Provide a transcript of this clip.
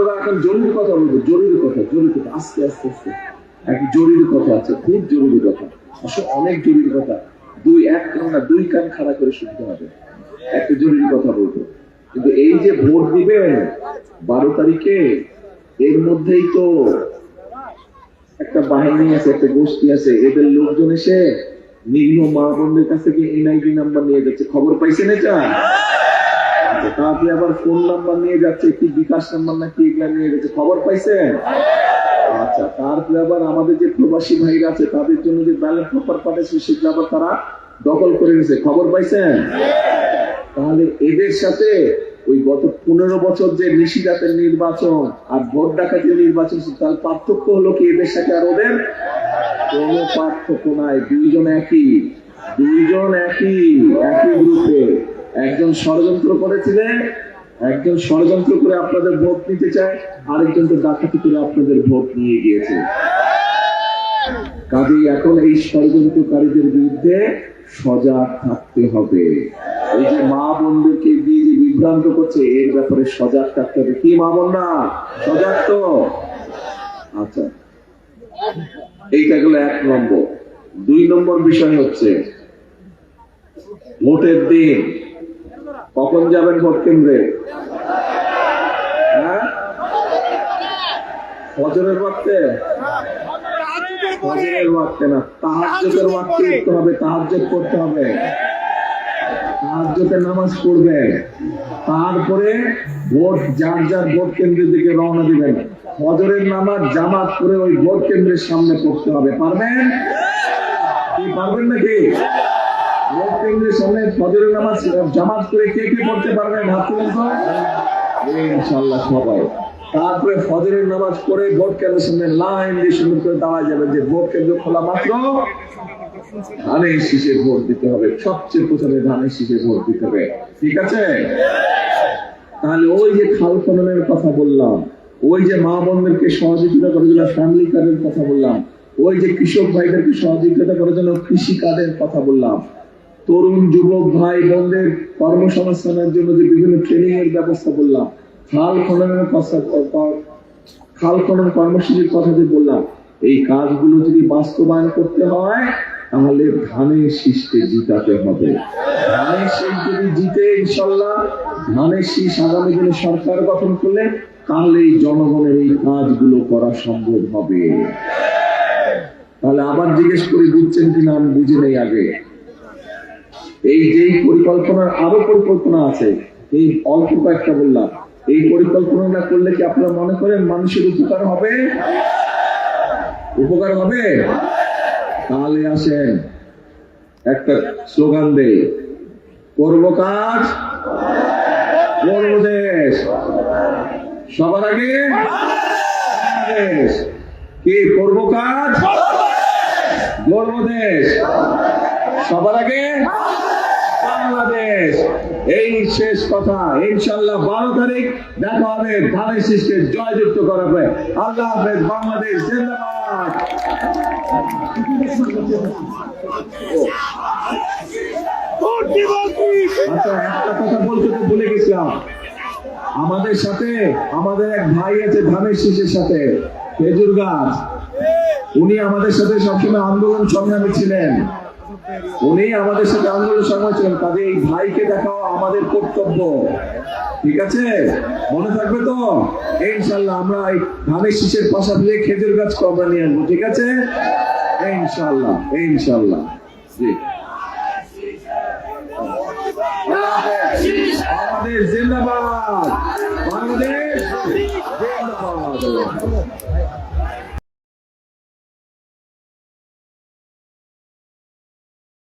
এখন জরুরি কথা বলব, জরুরি কথা জরুরি কথা, আস্তে আস্তে আস্তে। জরুরি কথা আছে, খুব জরুরি কথা। আসলে অনেক জরুরি কথা। দুই, এক কান না, দুই কান খাড়া করে শুনতে হবে। একটা জরুরি কথা বলব। কিন্তু এই যে ভোট বারো তারিখে, এর মধ্যেই তো একটা বাহিনী আছে, একটা গোষ্ঠী আছে, এদের লোকজন এসে নিগ্ন মা বোনদের কাছ থেকে এনআইডি নাম্বার নিয়ে যাচ্ছে। খবর পাইছেন এটা? আচ্ছা, আবার ফোন নাম্বার নিয়ে যাচ্ছে কি বিকাশ নাম্বার না কি এগুলা নিয়ে যাচ্ছে খবর পাইছেন? আচ্ছা আবার আমাদের যে প্রবাসী ভাইরা আছে তাদের জন্য যে ব্যালেন্স পেপার সেগুলো আবার তারা দখল করে খবর পাইছেন? তাহলে এদের সাথে ওই গত পনেরো বছর যে নিশিরাতের নির্বাচন আর ভোট ডাকাতের নির্বাচন তার পার্থক্য হলো কি এদের সাথে আর ওদের? কোনো পার্থক্য নাই দুইজন একই দুইজন একই একই গ্রুপে একজন ষড়যন্ত্র করেছিলেন, একজন ষড়যন্ত্র করে আপনাদের ভোট নিতে চায়, আরেকজন তো ডাকাতি করে আপনাদের ভোট নিয়ে গিয়েছে। কাজেই এখন এই ষড়যন্ত্রকারীদের বিরুদ্ধে সজাগ থাকতে হবে। এই যে মা বোনদেরকে দিয়ে যে বিভ্রান্ত করছে, এর ব্যাপারে সজাগ থাকতে হবে। কি মা বোন না সজাগ তো? আচ্ছা। এইটা গেল এক নম্বর। দুই নম্বর বিষয় হচ্ছে, ভোটের দিন। কখন যাবেন ভোট কেন্দ্রে? হ্যাঁ? না হবে করতে হবে। নামাজ পড়বেন। তারপরে ভোট, যার যার ভোট কেন্দ্রের দিকে রওনা দিবেন। ফজরের নামাজ জামাত করে ওই ভোট কেন্দ্রের সামনে পড়তে হবে। পারবেন? কি, পারবেন নাকি? সামনে ফজরের নামাজ, জামাত করে কে কে ইনশাল্লাহ সবাই। তারপরে ফজরের নামাজ পড়ে ভোট কেন্দ্রের সামনে লাইন দিয়ে সুন্দর করে দাঁড়া যাবে যে ভোট কেন্দ্র খোলা মাত্র। ধানের ভোট দিতে হবে। সবচেয়ে প্রথমে ধানের ভোট দিতে হবে। ঠিক আছে? তাহলে ওই যে খাল খননের কথা বললাম, ওই যে মা বোনদেরকে সহযোগিতা করার জন্য ফ্যামিলি কার্ডের কথা বললাম, ওই যে কৃষক ভাইদেরকে সহযোগিতা করার জন্য কৃষি কার্ডের কথা বললাম। তরুণ যুবক ভাই বোনদের কর্মসংস্থানের জন্য যে বিভিন্ন ট্রেনিং এর ব্যবস্থা বললাম খাল খননের কথা খাল খনন কর্মসূচির কথা যে বললাম, এই কাজগুলো যদি বাস্তবায়ন করতে হয়, তাহলে ধানের শীষকে জিতাতে হবে। ধানের শীষ যদি জিতে ইনশাল্লাহ, ধানের শীষ আগামী দিনে সরকার গঠন করলে তাহলে এই জনগণের এই কাজগুলো করা সম্ভব হবে। তাহলে আবার জিজ্ঞেস করি, বুঝছেন কিনা আমি বুঝে নেই আগে। এই যেই পরিকল্পনার আরও পরিকল্পনা আছে, এই অল্প কয়েকটা বললাম, এই পরিকল্পনাটা করলে কি আপনারা মনে করেন মানুষের উপকার হবে? উপকার হবে? তাহলে আসেন, একটা স্লোগান দেই, করব কাজ, করব দেশ। সবার আগে? কি, করব কাজ? গর্ব দেশ। সবার আগে? বাংলাদেশ। এই শেষ কথা ইনশাল্লাহ বারো তারিখ দেখা হবে ধানের জয়যুক্ত করাবে আল্লাহ হাফেজ, বাংলাদেশ জিন্দাবাদ। আচ্ছা একটা কথা বলতে তো ভুলে গেছিলাম। আমাদের সাথে, আমাদের এক ভাই আছে ধানের শীষের সাথে, খেজুর গাছ। উনি আমাদের সাথে সবসময় আন্দোলন সংগ্রামী ছিলেন। উনি আমাদের সাথে আন্দোলন সংগ্রামী ছিলেন কাজে এই ভাইকে দেখাও আমাদের কর্তব্য। ঠিক আছে? মনে থাকবে তো? ইনশাল্লাহ আমরা এই ধানের শীষের পাশা পাশাপাশি খেজুর গাছ আমরা নিয়ে আসব, ঠিক আছে? ইনশাল্লাহ ইনশাল্লাহ জি। জিন্দাবাদ। বাংলাদেশ জিন্দাবাদ।